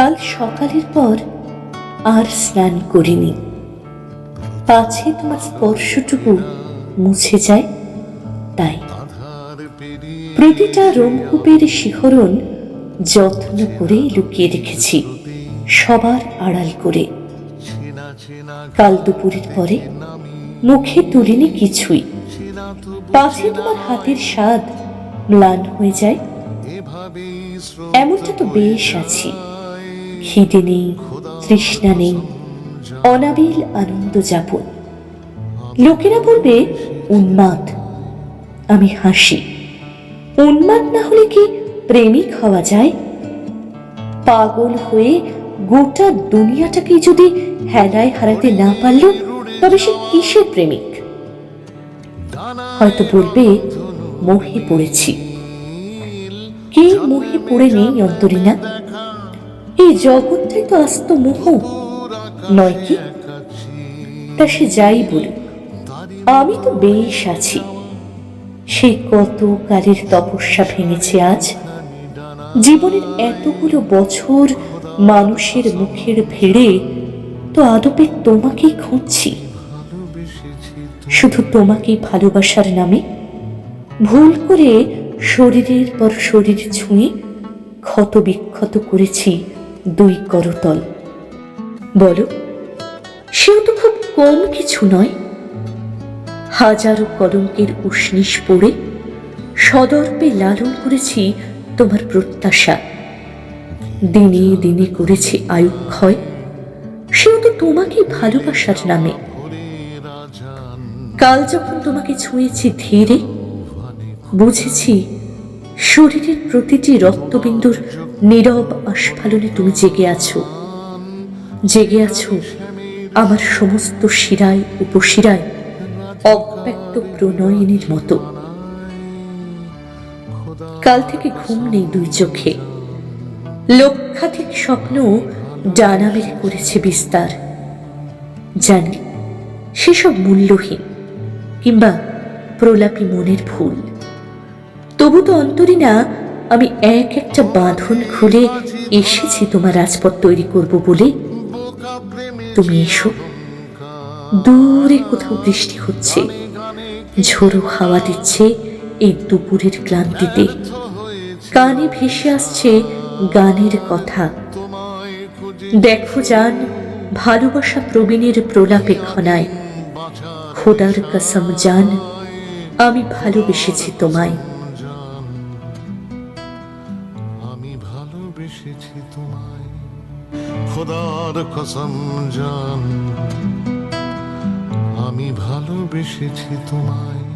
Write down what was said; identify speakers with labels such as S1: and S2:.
S1: কাল সকালের পর আর স্নান করিনি। পাছে তোমার স্পর্শটুকু মুছে যায় তাই। প্রতিটা রোমকূপের শিহরণ যত্ন করে লুকিয়ে রেখেছি, সবার আড়াল করে। কাল দুপুরের পরে মুখে তুলিনি কিছুই। পাছে তোমার হাতের স্বাদ ম্লান হয়ে যায়। এমনটা তো বেশ আছি। খিদে নেই, তৃষ্ণা নেই, অনাবিল আনন্দ যাপন। লোকেরা বলবে, উন্মাদ। আমি হাসি। উন্মাদ না হলে কি প্রেমিক হওয়া যায়? পাগল হয়ে গোটা দুনিয়াটাকে যদি হেলায় হারাতে না পারল, তবে সে কিসের প্রেমিক? হয়তো বলবে, মোহে পড়েছি। কে মোহে পড়ে নেই অন্তরিনা এই তো আস্ত মোহ। নয় কি? তা সে যাই বলুক, আমি তো বেশ আছি। সে কত কালের তপস্যা ভেঙেছে আজ। জীবনের এতগুলো বছর মানুষের মুখের ভেড়ে তো আদপে তোমাকেই খুঁজছি। শুধু তোমাকেই ভালোবাসার নামে? ভুল করে শরীরের পর শরীর ছুঁয়ে ক্ষত বিক্ষত করেছি দুই করতল বলো, সেও তো খুব কম কিছু নয়। হাজারো কলঙ্কের উষ্ণিস পড়ে সদর্পে লালন করেছি তোমার প্রত্যাশা। দিনে দিনে করেছি আয়ুক্ষয় সেও তো তোমাকে ভালোবাসার নামে। কাল যখন তোমাকে ছুঁয়েছি ধীরে, বুঝেছি শরীরের প্রতিটি রক্তবিন্দুর নীরব আস্ফালনে তুমি জেগে আছো। জেগে আছো আমার সমস্ত শিরায় উপশিরায় অব্যক্ত প্রণয়নের মতো। কাল থেকে ঘুম নেই দুই চোখে। লক্ষাধিক স্বপ্ন ডানা করেছে বিস্তার। জানি, সেসব মূল্যহীন কিংবা প্রলাপী মনের ভুল। তবু তো অন্তরি না, আমি এক একটা বাঁধন খুলে এসেছি তোমার রাজপথ তৈরি করব বলে। তুমি এসো। দূরে কোথাও বৃষ্টি হচ্ছে। ঝোড়ো হাওয়া দিচ্ছে এই দুপুরের ক্লান্তিতে। কানে ভেসে আসছে গানের কথা। দেখো যান ভালোবাসা প্রবীণের প্রলাপে খনায় খোদার কসম যান আমি ভালোবেসেছি তোমায়।
S2: ভালোবেসেছি তোমায়। খোদার কসম জান আমি ভালোবেসেছি তোমায়।